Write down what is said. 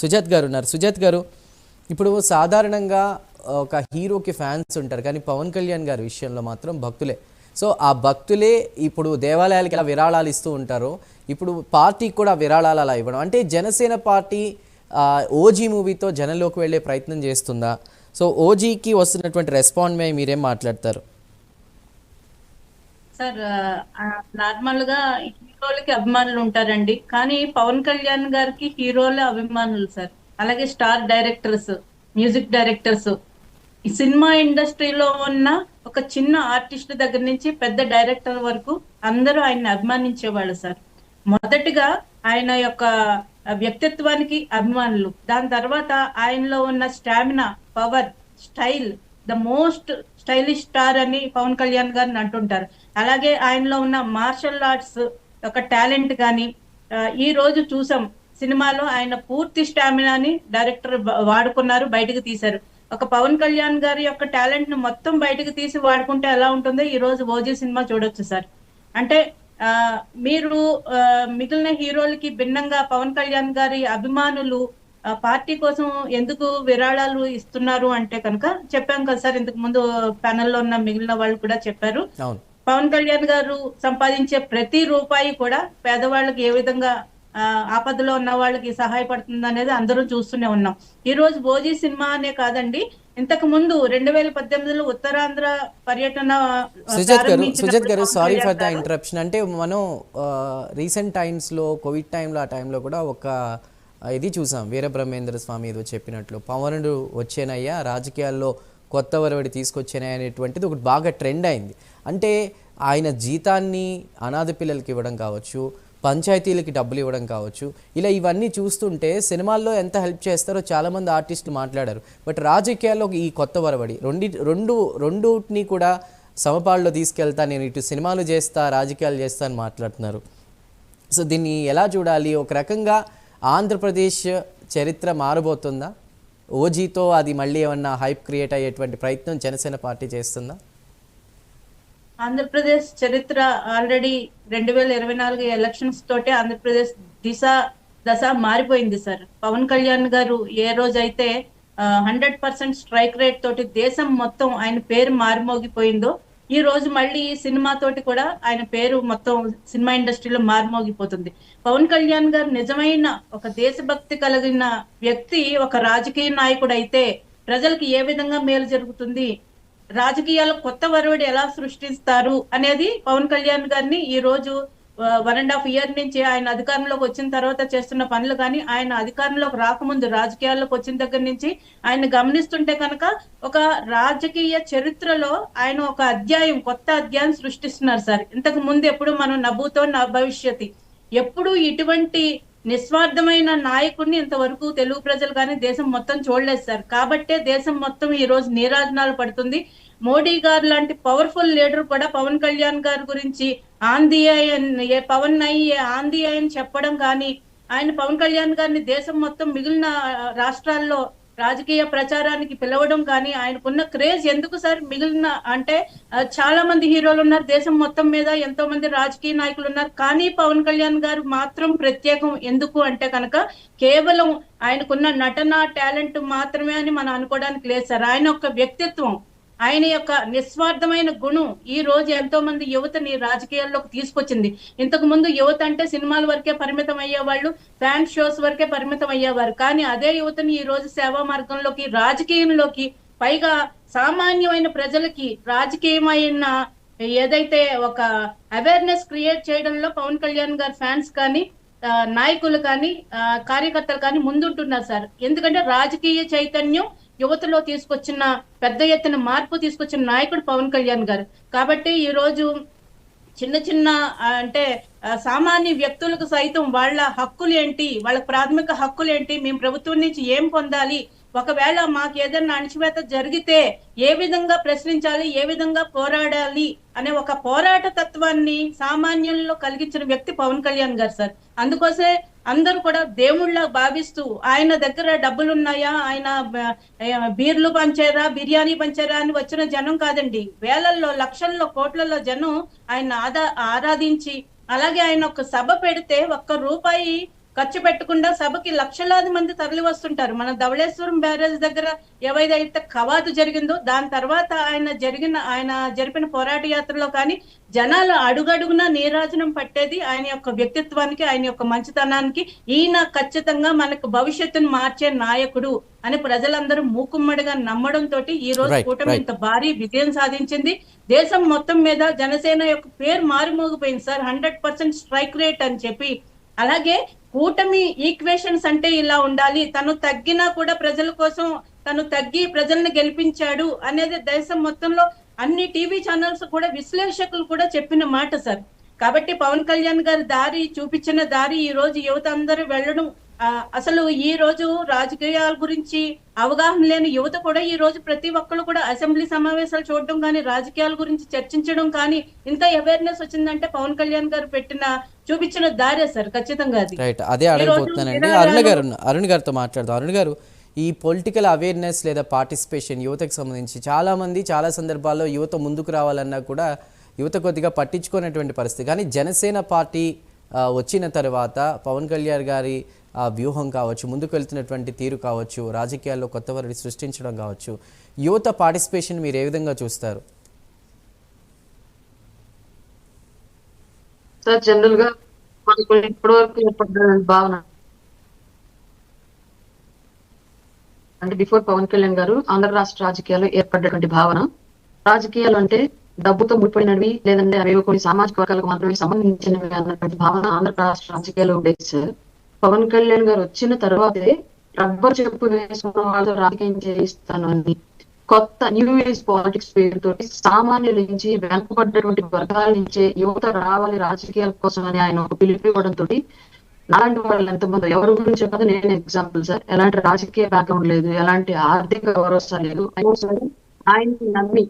సుజాత్ గారు ఉన్నారు. సుజాత్ గారు ఇప్పుడు సాధారణంగా ఒక హీరోకి ఫ్యాన్స్ ఉంటారు కానీ పవన్ కళ్యాణ్ గారి విషయంలో మాత్రం భక్తులే. సో ఆ భక్తులే ఇప్పుడు దేవాలయాలకి ఎలా విరాళాలు ఇస్తూ ఉంటారు ఇప్పుడు పార్టీకి కూడా విరాళాలు అలా ఇవ్వడం. అంటే జనసేన పార్టీ ఓజీ మూవీతో జనంలోకి వెళ్ళే ప్రయత్నం చేస్తుందా? సో ఓజీకి వస్తున్నటువంటి రెస్పాండ్ మీద మీరేం మాట్లాడతారు? సార్ నార్మల్గా హీరోలకి అభిమానులు ఉంటారండి. కానీ పవన్ కళ్యాణ్ గారికి హీరోల అభిమానులు సార్. అలాగే స్టార్ డైరెక్టర్స్ మ్యూజిక్ డైరెక్టర్స్. ఈ సినిమా ఇండస్ట్రీలో ఉన్న ఒక చిన్న ఆర్టిస్ట్ దగ్గర నుంచి పెద్ద డైరెక్టర్ వరకు అందరూ ఆయన్ని అభిమానించేవాళ్ళు సార్. మొదటిగా ఆయన యొక్క వ్యక్తిత్వానికి అభిమానులు. దాని తర్వాత ఆయనలో ఉన్న stamina power style the most stylish star అని పవన్ కళ్యాణ్ గారిని అంటుంటారు. అలాగే ఆయనలో ఉన్న మార్షల్ ఆర్ట్స్ ఒక టాలెంట్ కానీ ఈ రోజు చూసాం సినిమాలో ఆయన పూర్తి స్టామినాని డైరెక్టర్ వాడుకున్నారు బయటకు తీశారు. ఒక పవన్ కళ్యాణ్ గారి యొక్క టాలెంట్ను మొత్తం బయటకు తీసి వాడుకుంటే ఎలా ఉంటుందో ఈ రోజు ఓజీ సినిమా చూడొచ్చు సార్. అంటే ఆ మీరు ఆ, మిగిలిన హీరోలకి భిన్నంగా పవన్ కళ్యాణ్ గారి అభిమానులు పార్టీ కోసం ఎందుకు విరాళాలు ఇస్తున్నారు అంటే కనుక చెప్పాం కదా సార్ ఇంతకు ముందు ప్యానెల్లో ఉన్న మిగిలిన వాళ్ళు కూడా చెప్పారు. పవన్ కళ్యాణ్ గారు సంపాదించే ప్రతి రూపాయి కూడా పేదవాళ్ళకి ఏ విధంగా ఆపదలో ఉన్న వాళ్ళకి సహాయపడుతుంది అనేది అందరూ చూస్తూనే ఉన్నాం. ఈ రోజు భోజీ సినిమా అనే కాదండి ఇంతకు ముందు రెండు వేల పద్దెనిమిదిలో ఉత్తరాంధ్ర పర్యటన సుజాత్ గారు సుజాత్ గారు సారీ ఫర్ ద ఇంటరప్షన్ అంటే మనం రీసెంట్ టైమ్స్లో కోవిడ్ టైంలో ఆ టైంలో కూడా ఒక ఇది చూసాం. వీరబ్రహ్మేంద్ర స్వామి ఏదో చెప్పినట్లు. పవనుడు వచ్చేనయ్యా రాజకీయాల్లో కొత్త ఒరవడి తీసుకొచ్చినాయనేటువంటిది ఒకటి బాగా ట్రెండ్ అయింది. అంటే ఆయన జీతాన్ని అనాథ పిల్లలకి ఇవ్వడం కావచ్చు పంచాయతీలకి డబ్బులు ఇవ్వడం కావచ్చు ఇలా ఇవన్నీ చూస్తుంటే సినిమాల్లో ఎంత హెల్ప్ చేస్తారో చాలామంది ఆర్టిస్టులు మాట్లాడారు. బట్ రాజకీయాల్లో ఈ కొత్త వరవడి రెండు రెండు రెండుని కూడా సమపాల్లో తీసుకెళ్తా నేను ఇటు సినిమాలు చేస్తా రాజకీయాలు చేస్తా అని మాట్లాడుతున్నారు. సో దీన్ని ఎలా చూడాలి? ఒక రకంగా ఆంధ్రప్రదేశ్ చరిత్ర మారబోతుందా? ఓజీతో అది మళ్ళీ ఏమన్నా హైప్ క్రియేట్ అయ్యేటువంటి ప్రయత్నం జనసేన పార్టీ చేస్తుందా? ఆంధ్రప్రదేశ్ చరిత్ర ఆల్రెడీ రెండు వేల ఇరవై నాలుగు ఎలక్షన్స్ తోటే ఆంధ్రప్రదేశ్ దిశ దశ మారిపోయింది సార్. పవన్ కళ్యాణ్ గారు ఏ రోజైతే హండ్రెడ్ పర్సెంట్ స్ట్రైక్ రేట్ తోటి దేశం మొత్తం ఆయన పేరు మారుమోగిపోయిందో ఈ రోజు మళ్ళీ ఈ సినిమా తోటి కూడా ఆయన పేరు మొత్తం సినిమా ఇండస్ట్రీలో మారుమోగిపోతుంది. పవన్ కళ్యాణ్ గారు నిజమైన ఒక దేశభక్తి కలిగిన వ్యక్తి ఒక రాజకీయ నాయకుడు అయితే ప్రజలకు ఏ విధంగా మేలు జరుగుతుంది రాజకీయాల కొత్త వరవడి ఎలా సృష్టిస్తారు అనేది పవన్ కళ్యాణ్ గారిని ఈ రోజు వన్ అండ్ హాఫ్ ఇయర్ నుంచి ఆయన అధికారంలోకి వచ్చిన తర్వాత చేస్తున్న పనులు కానీ ఆయన అధికారంలోకి రాకముందు రాజకీయాల్లోకి వచ్చిన దగ్గర నుంచి ఆయన గమనిస్తుంటే కనుక ఒక రాజకీయ చరిత్రలో ఆయన ఒక అధ్యాయం కొత్త అధ్యాయం సృష్టిస్తున్నారు సార్. ఇంతకు ముందు ఎప్పుడు మనం నవ్వుతో నా భవిష్యత్తు ఎప్పుడు ఇటువంటి నిస్వార్థమైన నాయకుడిని ఇంతవరకు తెలుగు ప్రజలు కానీ దేశం మొత్తం చూడలేదు సార్. కాబట్టే దేశం మొత్తం ఈ రోజు నీరాజనాలు పడుతుంది. మోడీ గారు లాంటి పవర్ఫుల్ లీడర్ కూడా పవన్ కళ్యాణ్ గారి గురించి ఆంధీ ఏ పవన్ అయ్యి ఆంధీ అని చెప్పడం కానీ ఆయన పవన్ కళ్యాణ్ గారిని దేశం మొత్తం మిగిలిన రాష్ట్రాల్లో రాజకీయ ప్రచారానికి పిలవడం కానీ ఆయనకున్న క్రేజ్ ఎందుకు సార్ మిగిలిన అంటే చాలా మంది హీరోలు ఉన్నారు దేశం మొత్తం మీద ఎంతో మంది రాజకీయ నాయకులు ఉన్నారు కానీ పవన్ కళ్యాణ్ గారు మాత్రం ప్రత్యేకం ఎందుకు అంటే కనుక కేవలం ఆయనకున్న నటన టాలెంట్ మాత్రమే అని మనం అనుకోవడానికి లేదు సార్. ఆయన యొక్క వ్యక్తిత్వం. ఆయన యొక్క నిస్వార్థమైన గుణం ఈ రోజు ఎంతో మంది యువతని రాజకీయాల్లోకి తీసుకొచ్చింది. ఇంతకు ముందు యువత అంటే సినిమాల వరకే పరిమితం అయ్యేవాళ్ళు ఫ్యాన్ షోస్ వరకే పరిమితం అయ్యేవారు. కానీ అదే యువతని ఈ రోజు సేవా మార్గంలోకి రాజకీయంలోకి పైగా సామాన్యమైన ప్రజలకి రాజకీయమైన ఏదైతే ఒక అవేర్నెస్ క్రియేట్ చేయడంలో పవన్ కళ్యాణ్ గారి ఫ్యాన్స్ కానీ నాయకులు కానీ కార్యకర్తలు కానీ ముందుంటున్నారు సార్. ఎందుకంటే రాజకీయ చైతన్యం యువతలో తీసుకొచ్చిన పెద్ద ఎత్తున మార్పు తీసుకొచ్చిన నాయకుడు పవన్ కళ్యాణ్ గారు. కాబట్టి ఈ రోజు చిన్న చిన్న అంటే సామాన్య వ్యక్తులకు సైతం వాళ్ళ హక్కులు ఏంటి వాళ్ళ ప్రాథమిక హక్కులు ఏంటి మేము ప్రభుత్వం నుంచి ఏం పొందాలి? ఒకవేళ మాకు ఏదైనా అణచివేత జరిగితే ఏ విధంగా ప్రశ్నించాలి ఏ విధంగా పోరాడాలి అనే ఒక పోరాట తత్వాన్ని సామాన్యుల్లో కలిగించిన వ్యక్తి పవన్ కళ్యాణ్ గారు సార్. అందుకోసే అందరూ కూడా దేవుళ్ళ భావిస్తూ ఆయన దగ్గర డబ్బులు ఉన్నాయా ఆయన బీర్లు పంచారా బిర్యానీ పంచారా అని వచ్చిన జనం కాదండి. వేలల్లో లక్షల్లో కోట్లలో జనం ఆయన ఆదా ఆరాధించి అలాగే ఆయన ఒక సభ పెడితే ఒక్క రూపాయి ఖర్చు పెట్టకుండా సభకి లక్షలాది మంది తరలి వస్తుంటారు. మన ధవళేశ్వరం బ్యారేజ్ దగ్గర ఏవైతే కవాతు జరిగిందో దాని తర్వాత ఆయన జరిగిన ఆయన జరిపిన పోరాట యాత్రలో కానీ జనాలు అడుగడుగున నీరాజనం పట్టేది ఆయన యొక్క వ్యక్తిత్వానికి ఆయన యొక్క మంచితనానికి. ఈయన ఖచ్చితంగా మనకు భవిష్యత్తును మార్చే నాయకుడు అని ప్రజలందరూ మూకుమ్మడిగా నమ్మడం తోటి ఈ రోజు కూటమి. ఇంత భారీ విజయం సాధించింది. దేశం మొత్తం మీద జనసేన యొక్క పేరు మారుమోగిపోయింది sir. Hundred percent strike rate అని చెప్పి. అలాగే కూటమి ఈక్వేషన్స్ అంటే ఇలా ఉండాలి. తను తగ్గినా కూడా ప్రజల కోసం తను తగ్గి ప్రజల్ని గెలిపించాడు అనేది దేశం మొత్తంలో అన్ని టీవీ ఛానల్స్ కూడా విశ్లేషకులు కూడా చెప్పిన మాట సార్. కాబట్టి పవన్ కళ్యాణ్ గారి దారి చూపించిన దారి ఈ రోజు యువత అందరూ వెళ్ళడం అసలు ఈ రోజు రాజకీయాల గురించి అవగాహన లేని యువత కూడా ఈ రోజు ప్రతి ఒక్కరు కూడా అసెంబ్లీ సమావేశాలు చూడడం కానీ రాజకీయాల గురించి చర్చించడం కానీ ఇంత అవేర్నెస్ వచ్చిందంటే పవన్ కళ్యాణ్ గారు పెట్టిన చూపించిన దారే సార్ ఖచ్చితంగా అది. రైట్ అదే అడగబోతున్నానండి అరుణ్ గారు అరుణ్ గారితో మాట్లాడదాం. అరుణ్ గారు ఈ పొలిటికల్ అవేర్నెస్ లేదా పార్టిసిపేషన్ యువతకు సంబంధించి చాలామంది చాలా సందర్భాల్లో యువత ముందుకు రావాలన్నా కూడా యువత కొద్దిగా పట్టించుకునేటువంటి పరిస్థితి. కానీ జనసేన పార్టీ వచ్చిన తర్వాత పవన్ కళ్యాణ్ గారి వ్యూహం కావచ్చు ముందుకు వెళ్తున్నటువంటి తీరు కావచ్చు రాజకీయాల్లో కొత్త వారిని సృష్టించడం కావచ్చు యువత పార్టిసిపేషన్ మీరు ఏ విధంగా చూస్తారు? సార్ జనరల్గా మనకు ఇప్పటి వరకు ఏర్పడ్డ భావన. అంటే బిఫోర్ పవన్ కళ్యాణ్ గారు ఆంధ్ర రాష్ట్ర రాజకీయాల్లో ఏర్పడ్డటువంటి భావన. రాజకీయాలు అంటే డబ్బుతో ముడిపడినవి లేదంటే అవి కొన్ని సామాజిక వర్గాలకు మాత్రమే సంబంధించినవి అన్నటువంటి భావన ఆంధ్ర రాష్ట్ర రాజకీయాల్లో ఉండేది సార్. పవన్ కళ్యాణ్ గారు వచ్చిన తర్వాతే రబ్బర్ చెప్పు వేసుకున్న వాళ్ళతో రాజకీయం చేయిస్తాను అని. కొత్త న్యూ ఏజ్ పాలిటిక్స్ పేరుతో సామాన్యుల నుంచి వెనుకబడ్డటువంటి వర్గాల నుంచి యువత రావాలి రాజకీయాల కోసం అని ఆయన ఒక పిలుపు ఇవ్వడంతో నాలాంటి వాళ్ళు ఎంతమంది ఎవరి గురించి కాదు నేను ఎగ్జాంపుల్ సార్ ఎలాంటి రాజకీయ బ్యాక్గ్రౌండ్ లేదు ఎలాంటి ఆర్థిక భరోసా లేదు. ఆయన నమ్మి